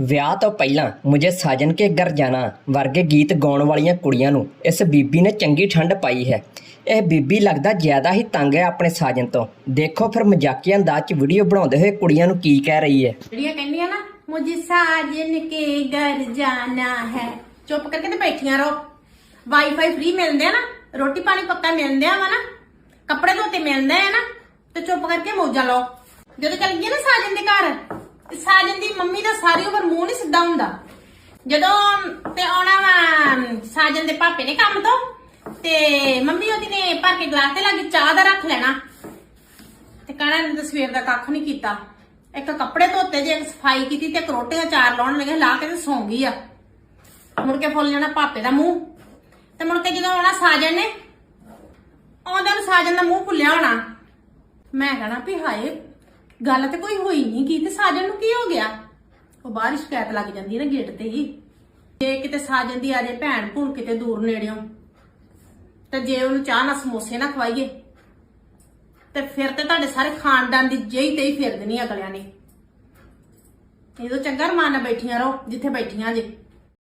ਵਿਆਹ ਤੋਂ ਪਹਿਲਾਂ ਮੁਝੇ ਸਾਜਨ ਕੇ ਘਰ ਜਾਣਾ ਵਰਗੇ ਗੀਤ ਗਾਉਣ ਵਾਲੀਆਂ ਕੁੜੀਆਂ ਨੂੰ ਇਸ ਬੀਬੀ ਨੇ ਚੰਗੀ ਠੰਡ ਪਾਈ ਹੈ। ਇਹ ਬੀਬੀ ਲੱਗਦਾ ਜ਼ਿਆਦਾ ਹੀ ਤੰਗ ਹੈ ਆਪਣੇ ਸਾਜਨ ਤੋਂ। ਦੇਖੋ ਫਿਰ ਮਜ਼ਾਕੀਆ ਅੰਦਾਜ਼ 'ਚ ਵੀਡੀਓ ਬਣਾਉਂਦੇ ਹੋਏ ਕੁੜੀਆਂ ਨੂੰ ਕੀ ਕਹਿ ਰਹੀ ਹੈ। ਜਿਹੜੀਆਂ ਕਹਿੰਦੀਆਂ ਨਾ, ਮੁਝੇ ਸਾਜਨ ਕੇ ਘਰ ਜਾਣਾ ਹੈ। ਚੁੱਪ ਕਰਕੇ ਤੇ ਬੈਠੀਆਂ ਰਹੋ। ਵਾਈਫਾਈ ਫ੍ਰੀ ਮਿਲਦੇ ਆ ਨਾ, ਰੋਟੀ ਪਾਣੀ ਪੱਕਾ ਮਿਲਦੇ ਆ ਵਾ ਨਾ, ਕੱਪੜੇ ਧੋਤੇ ਮਿਲਦੇ ਆ ਨਾ, ਤੇ ਚੁੱਪ ਕਰਕੇ ਮੌਜਾਂ ਲਓ। ਜਦੋਂ ਚੱਲ ਗਈ ਨਾ ਸਾਜਨ ਦੇ ਘਰ ਸਾਜਨ ਦੀ ਮੰਮੀ ਦਾ ਸਾਰੀ ਉਮਰ ਮੂੰਹ ਨਹੀਂ ਸਿੱਧਾ ਹੁੰਦਾ। ਜਦੋਂ ਤੇ ਆਉਣਾ ਵਾ ਸਾਜਨ ਦੇ ਪਾਪੇ ਨੇ ਕੰਮ ਤੋਂ, ਤੇ ਮੰਮੀ ਉਹਦੀ ਨੇ ਭਰ ਕੇ ਗਲਾਸ ਤੇ ਲਾਗੇ ਚਾਹ ਦਾ ਰੱਖ ਲੈਣਾ। ਤੇ ਕਹਿਣਾ ਇਹਨੇ ਸਵੇਰ ਦਾ ਕੱਖ ਨਹੀਂ ਕੀਤਾ। ਇੱਕ ਕੱਪੜੇ ਧੋਤੇ ਜੇ, ਸਫ਼ਾਈ ਕੀਤੀ ਤੇ ਇੱਕ ਰੋਟੀਆਂ ਚਾਰ ਲਾਉਣ ਲੱਗੇ, ਲਾ ਕੇ ਤੇ ਸੌਂ ਗਈ ਆ। ਮੁੜ ਕੇ ਫੁੱਲ ਜਾਣਾ ਪਾਪੇ ਦਾ ਮੂੰਹ। ਤੇ ਮੁੜ ਕੇ ਜਦੋਂ ਆਉਣਾ ਸਾਜਨ ਨੇ ਆਉਂਦਾ ਨੂੰ ਸਾਜਨ ਦਾ ਮੂੰਹ ਫੁੱਲਿਆ ਹੋਣਾ। ਮੈਂ ਕਹਣਾ ਵੀ ਹਾਏ ਗੱਲ ਤੇ ਕੋਈ ਹੋਈ ਨਹੀਂ ਕੀ ਤੇ ਸਾਜਨ ਨੂੰ ਕੀ ਹੋ ਗਿਆ? ਉਹ ਬਾਹਰ ਹੀ ਸ਼ਿਕਾਇਤ ਲੱਗ ਜਾਂਦੀ ਨਾ ਗੇਟ ਤੇ ਹੀ। ਜੇ ਕਿਤੇ ਸਾਜਨ ਦੀ ਆ ਜੇ ਭੈਣ ਭੂਣ ਕਿਤੇ ਦੂਰ ਨੇੜਿਓਂ, ਤੇ ਜੇ ਉਹਨੂੰ ਚਾਹ ਨਾ ਸਮੋਸੇ ਨਾ ਖਵਾਈਏ, ਤੇ ਫਿਰ ਤੇ ਤੁਹਾਡੇ ਸਾਰੇ ਖਾਨਦਾਨ ਦੀ ਜਈ ਤੇ ਹੀ ਫਿਰ ਦੇਣੀ ਅਗਲਿਆਂ ਨੇ। ਇਹ ਤਾਂ ਚੰਗਾ ਰਮਾਨ ਨਾਲ ਬੈਠੀਆਂ ਰਹੋ, ਜਿੱਥੇ ਬੈਠੀਆਂ ਜੇ।